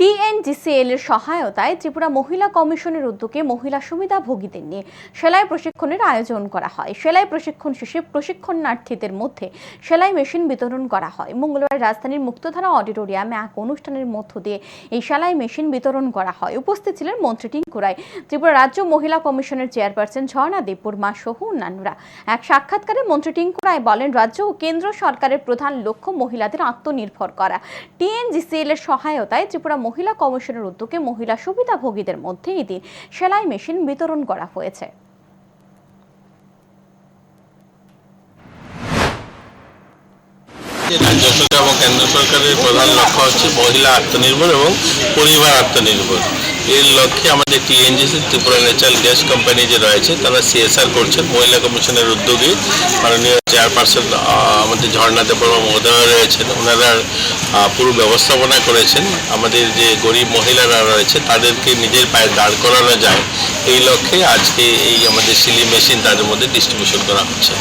TNGCL এর সহায়তায় ত্রিপুরা মহিলা কমিশনের উদ্যোগে মহিলা সুবিধাভোগীদের নিয়ে সেলাই প্রশিক্ষণের আয়োজন করা হয়। সেলাই প্রশিক্ষণ শেষে প্রশিক্ষণার্থীদের মধ্যে সেলাই মেশিন বিতরণ করা হয়। মঙ্গলবার রাজধানীর মুক্তধারা অডিটোরিয়ামে এক অনুষ্ঠানের মধ্য দিয়ে এই সেলাই মেশিন বিতরণ করা হয়। উপস্থিত ছিলেন মন্ত্রী টিঙ্কু রায়। ত্রিপুরা রাজ্য মহিলা কমিশনের চেয়ারপারসন ঝর্ণা দেববর্মা সহ অন্যান্যরা। এক সাক্ষাৎকারে মন্ত্রী টিঙ্কু রায় বলেন, রাজ্য ও কেন্দ্র সরকারের প্রধান লক্ষ্য মহিলাদের আত্মনির্ভর করা। টিএনজিসিএল এর সহায়তায় ত্রিপুরা মহিলা কমিশনের উদ্যোগে মহিলা সুবিধাভোগীদের মধ্যে এদিন সেলাই মেশিন বিতরণ করা হয়েছে। রাজ্য সরকার এবং কেন্দ্র সরকারের প্রধান লক্ষ্য হচ্ছে মহিলা আত্মনির্ভর এবং পরিবার আত্মনির্ভর। এর লক্ষ্যে আমাদের TNGC Tripura natural gas company যে রয়েছে, তারা সিএসআর করছেন মহিলা কমিশনের উদ্যোগে মাননীয় চেয়ারপারসন আমাদের ঝর্ণা দেববর্মা মহোদয় রয়েছেন। ওনারা পুরো ব্যবস্থাপনা করেছেন। আমাদের যে গরিব মহিলারা রয়েছে, তাদেরকে নিজের পায়ে দাঁড় করানো যায়। এই লক্ষ্যে আজকে এই আমাদের সিলি মেশিন তাদের মধ্যে ডিস্ট্রিবিউশন করা হচ্ছে।